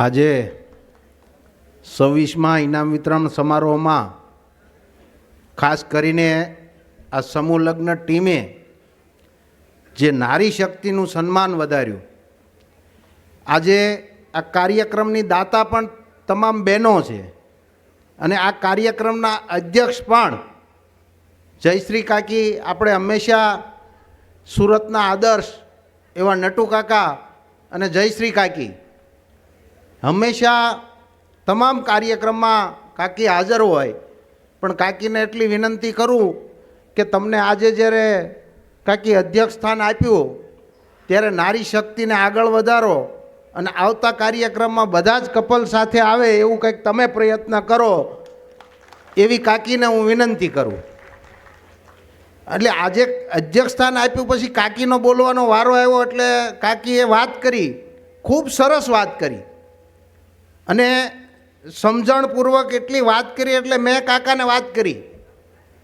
આજે છવ્વીસમાં ઇનામ વિતરણ સમારોહમાં ખાસ કરીને આ સમૂહ લગ્ન ટીમે જે નારી શક્તિનું સન્માન વધાર્યું, આજે આ કાર્યક્રમની દાતા પણ તમામ બહેનો છે અને આ કાર્યક્રમના અધ્યક્ષ પણ જયશ્રી કાકી આપણે હંમેશા સુરતના આદર્શ એવા નટુ કાકા અને જયશ્રી કાકી હંમેશા તમામ કાર્યક્રમમાં કાકી હાજર હોય. પણ કાકીને એટલી વિનંતી કરું કે તમને આજે જ્યારે કાકી અધ્યક્ષ સ્થાન આપ્યું, ત્યારે નારી શક્તિને આગળ વધારો અને આવતા કાર્યક્રમમાં બધા જ કપલ સાથે આવે એવું કંઈક તમે પ્રયત્ન કરો, એવી કાકીને હું વિનંતી કરું. એટલે આજે અધ્યક્ષ સ્થાન આપ્યું પછી કાકીનો બોલવાનો વારો આવ્યો એટલે કાકીએ વાત કરી, ખૂબ સરસ વાત કરી. અને સમજણપૂર્વક એટલી વાત કરી એટલે મેં કાકાને વાત કરી.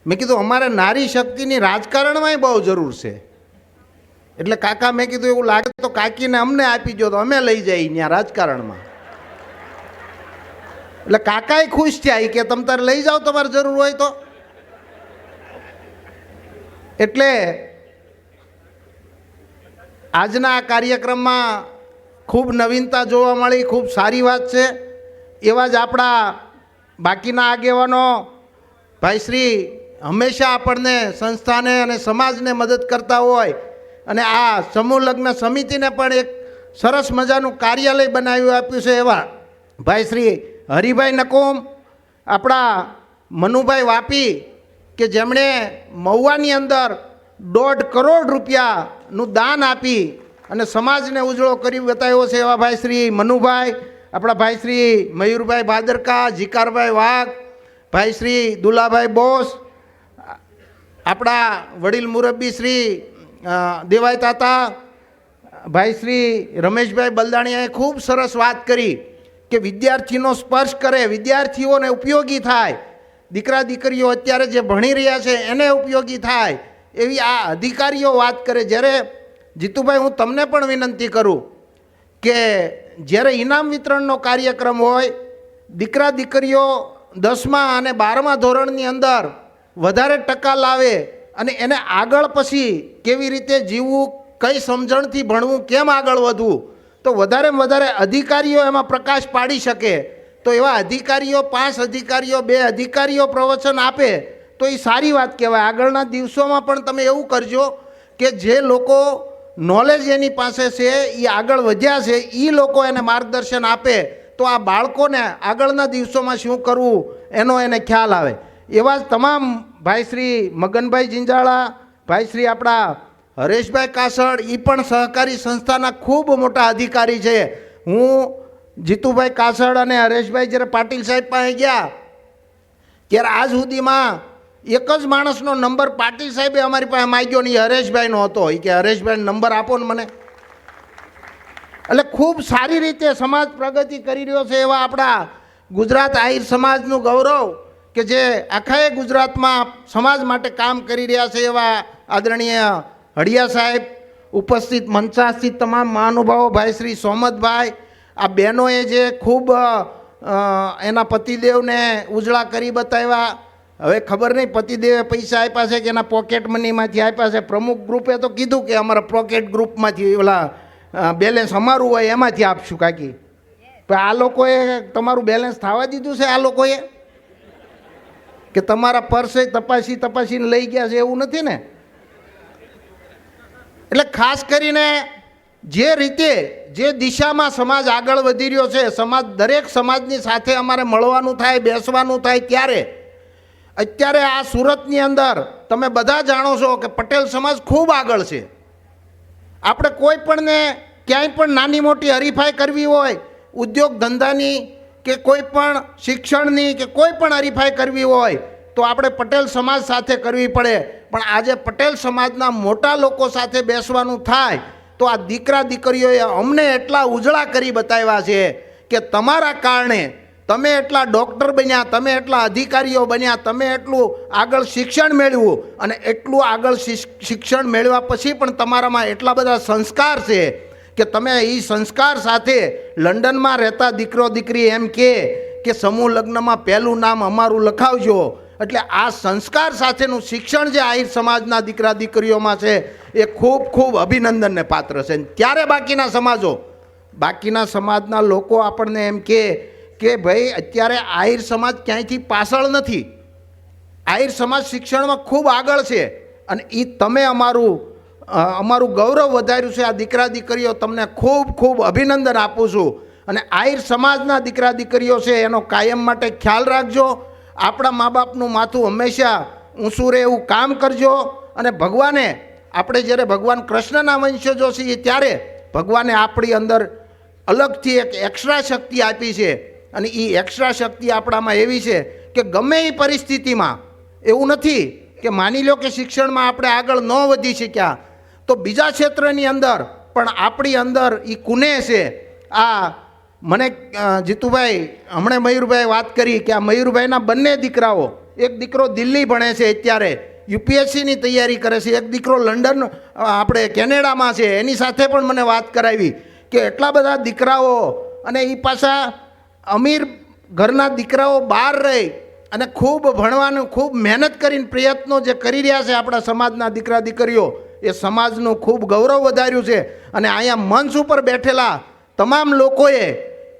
મેં કીધું, અમારે નારી શક્તિની રાજકારણમાંય બહુ જરૂર છે. એટલે કાકા મેં કીધું, એવું લાગે તો કાકીને અમને આપી દો તો અમે લઈ જઈએ ત્યાં રાજકારણમાં. એટલે કાકાએ ખુશ થયા કે તમે તારે લઈ જાઓ તમારે જરૂર હોય તો. એટલે આજના આ કાર્યક્રમમાં ખૂબ નવીનતા જોવા મળી, ખૂબ સારી વાત છે. એવા જ આપણા બાકીના આગેવાનો. ભાઈશ્રી હંમેશા આપણને સંસ્થાને અને સમાજને મદદ કરતા હોય અને આ સમૂહ લગ્ન સમિતિને પણ એક સરસ મજાનું કાર્યાલય બનાવી આપ્યું છે એવા ભાઈશ્રી હરિભાઈ નકુમ, આપણા મનુભાઈ વાપી કે જેમણે મહુવાની અંદર દોઢ કરોડ રૂપિયાનું દાન આપી અને સમાજને ઉજળો કરી બતાવ્યો છે એવા ભાઈ શ્રી મનુભાઈ, આપણા ભાઈ શ્રી મયુરભાઈ ભાદરકા, જીકારભાઈ વાઘ ભાઈ શ્રી દુલાભાઈ બોસ, આપણા વડીલ મુરબ્બી શ્રી દેવાય તાતા ભાઈ શ્રી રમેશભાઈ બલદાણીયાએ ખૂબ સરસ વાત કરી કે વિદ્યાર્થીનો સ્પર્શ કરે, વિદ્યાર્થીઓને ઉપયોગી થાય. દીકરા દીકરીઓ અત્યારે જે ભણી રહ્યા છે એને ઉપયોગી થાય. એવી આ અધિકારીઓ વાત કરે, જ્યારે જીતુભાઈ, હું તમને પણ વિનંતી કરું કે જ્યારે ઇનામ વિતરણનો કાર્યક્રમ હોય, દીકરા દીકરીઓ દસમા અને બારમા ધોરણની અંદર વધારે ટકા લાવે અને એને આગળ પછી કેવી રીતે જીવવું, કઈ સમજણથી ભણવું, કેમ આગળ વધવું, તો વધારેમાં વધારે અધિકારીઓ એમાં પ્રકાશ પાડી શકે. તો એવા અધિકારીઓ, પાંચ અધિકારીઓ, બે અધિકારીઓ પ્રવચન આપે, તો એ સારી વાત કહેવાય. આગળના દિવસોમાં પણ તમે એવું કરજો કે જે લોકો નોલેજ એની પાસે છે એ આગળ વધ્યા છે એ લોકો એને માર્ગદર્શન આપે, તો આ બાળકોને આગળના દિવસોમાં શું કરવું, એનો એને ખ્યાલ આવે. એવા જ તમામ ભાઈ શ્રી મગનભાઈ જિંજાળા, ભાઈ શ્રી આપણા હરેશભાઈ કાસડ એ પણ સહકારી સંસ્થાના ખૂબ મોટા અધિકારી છે. હું જીતુભાઈ કાસડ અને હરેશભાઈ જ્યારે પાટીલ સાહેબ પાસે ગયા, ત્યારે આજ સુધીમાં એક જ માણસનો નંબર પાટીલ સાહેબે અમારી પાસે માગ્યો નહીં એ હરેશભાઈનો હતો. એ કે, હરેશભાઈ, નંબર આપો ને મને. એટલે ખૂબ સારી રીતે સમાજ પ્રગતિ કરી રહ્યો છે એવા આપણા ગુજરાત આહિર સમાજનું ગૌરવ કે જે આખાએ ગુજરાતમાં સમાજ માટે કામ કરી રહ્યા છે એવા આદરણીય હડિયા સાહેબ, ઉપસ્થિત મંચાસ્થિત તમામ મહાનુભાવો, ભાઈ શ્રી સોમતભાઈ, આ બહેનોએ જે ખૂબ એના પતિદેવને ઉજળા કરી બતાવ્યા. હવે ખબર નહીં પતિદેવે પૈસા આપ્યા છે કે એના પોકેટ મનીમાંથી આપ્યા છે? પ્રમુખ ગ્રુપે તો કીધું કે અમારા પોકેટ ગ્રુપમાંથી ઓલા બેલેન્સ અમારું હોય એમાંથી આપશું કાકી. પણ આ લોકોએ તમારું બેલેન્સ થવા દીધું છે આ લોકોએ? કે તમારા પર્સે તપાસી તપાસીને લઈ ગયા છે એવું નથી ને? એટલે ખાસ કરીને જે રીતે જે દિશામાં સમાજ આગળ વધી રહ્યો છે સમાજ દરેક સમાજની સાથે અમારે મળવાનું થાય બેસવાનું થાય ત્યારે અત્યારે આ સુરતની અંદર તમે બધા જાણો છો કે પટેલ સમાજ ખૂબ આગળ છે. આપણે કોઈ પણને ક્યાંય પણ નાની મોટી હરીફાઈ કરવી હોય, ઉદ્યોગ ધંધાની કે કોઈ પણ શિક્ષણની કે કોઈ પણ હરીફાઈ કરવી હોય, તો આપણે પટેલ સમાજ સાથે કરવી પડે. પણ આજે પટેલ સમાજના મોટા લોકો સાથે બેસવાનું થાય, તો આ દીકરા દીકરીઓએ અમને એટલા ઉજળા કરી બતાવ્યા છે કે તમારા કારણે તમે એટલા ડૉક્ટર બન્યા, તમે એટલા અધિકારીઓ બન્યા, તમે એટલું આગળ શિક્ષણ મેળવ્યું અને એટલું આગળ શિક્ષ- શિક્ષણ મેળવ્યા પછી પણ તમારામાં એટલા બધા સંસ્કાર છે કે તમે એ સંસ્કાર સાથે લંડનમાં રહેતા દીકરો, દીકરી એમ કે કે સમૂહ લગ્નમાં પહેલું નામ અમારું લખાવજો. એટલે આ સંસ્કાર સાથેનું શિક્ષણ જે આહિર સમાજના દીકરા, દીકરીઓમાં છે, એ ખૂબ ખૂબ અભિનંદનને પાત્ર છે. ત્યારે બાકીના સમાજો, બાકીના સમાજના લોકો આપણને એમ કે કે ભાઈ, અત્યારે આહિર સમાજ ક્યાંયથી પાછળ નથી? આહિર સમાજ શિક્ષણમાં ખૂબ આગળ છે અને એ તમે અમારું અમારું ગૌરવ વધાર્યું છે. આ દીકરા દીકરીઓ તમને ખૂબ ખૂબ અભિનંદન આપું છું. અને આહિર સમાજના દીકરા દીકરીઓ છે, એનો કાયમ માટે ખ્યાલ રાખજો. આપણા મા બાપનું માથું હંમેશા ઊંચું રહે એવું કામ કરજો. અને ભગવાને, આપણે જ્યારે ભગવાન કૃષ્ણના વંશજો છીએ ત્યારે ભગવાને આપણી અંદર અલગથી એક એક્સ્ટ્રા શક્તિ આપી છે. અને એ એક્સ્ટ્રા શક્તિ આપણામાં એવી છે કે ગમે એ પરિસ્થિતિમાં, એવું નથી કે માની લો કે શિક્ષણમાં આપણે આગળ ન વધી શક્યા, તો બીજા ક્ષેત્રની અંદર પણ આપણી અંદર એ કુને છે. આ મને જીતુભાઈ, હમણે મયુરભાઈ વાત કરી કે આ મયુરભાઈના બંને દીકરાઓ, એક દીકરો દિલ્હી ભણે છે અત્યારે, યુપીએસસીની તૈયારી કરે છે, એક દીકરો લંડન આપણે કેનેડામાં છે, એની સાથે પણ મને વાત કરાવી કે એટલા બધા દીકરાઓ અને એ પાછા અમીર ઘરના દીકરાઓ બહાર રહી અને ખૂબ ભણવાનું, ખૂબ મહેનત કરીને પ્રયત્નો જે કરી રહ્યા છે આપણા સમાજના દીકરા દીકરીઓ, એ સમાજનું ખૂબ ગૌરવ વધાર્યું છે. અને અહીંયા મંચ ઉપર બેઠેલા તમામ લોકોએ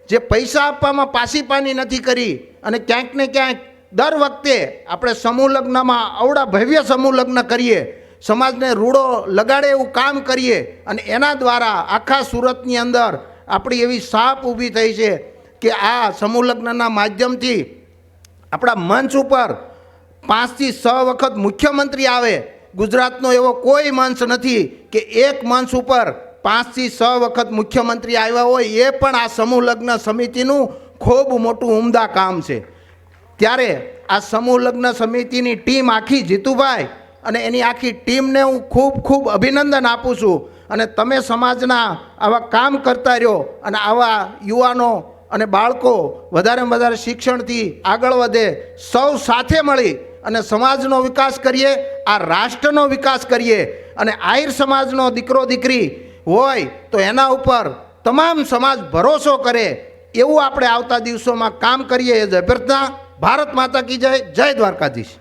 જે પૈસા આપવામાં પાસીપાની નથી કરી અને ક્યાંક ને ક્યાંક દર વખતે આપણે સમૂહ લગ્નમાં અવડા ભવ્ય સમૂહ લગ્ન કરીએ, સમાજને રૂડો લગાડે એવું કામ કરીએ અને એના દ્વારા આખા સુરતની અંદર આપણી એવી સાપ ઊભી થઈ છે. કે આ સમૂહ લગ્નના માધ્યમથી આપણા મંચ ઉપર પાંચથી છ વખત મુખ્યમંત્રી આવે. ગુજરાતનો એવો કોઈ મંચ નથી કે એક મંચ ઉપર પાંચથી છ વખત મુખ્યમંત્રી આવ્યા હોય એ પણ આ સમૂહ લગ્ન સમિતિનું ખૂબ મોટું ઉમદા કામ છે. ત્યારે આ સમૂહ લગ્ન સમિતિની ટીમ આખી જીતુભાઈ અને એની આખી ટીમને હું ખૂબ ખૂબ અભિનંદન આપું છું. અને તમે સમાજના આવા કામ કરતા રહ્યો અને આવા યુવાનો અને બાળકો વધારેમાં વધારે શિક્ષણથી આગળ વધે, સૌ સાથે મળી અને સમાજનો વિકાસ કરીએ, આ રાષ્ટ્રનો વિકાસ કરીએ અને આહિર સમાજનો દીકરો દીકરી હોય તો એના ઉપર તમામ સમાજ ભરોસો કરે, એવું આપણે આવતા દિવસોમાં કામ કરીએ એ જ અભ્યર્થના. ભારત માતા કી જય જય દ્વારકાધીશ.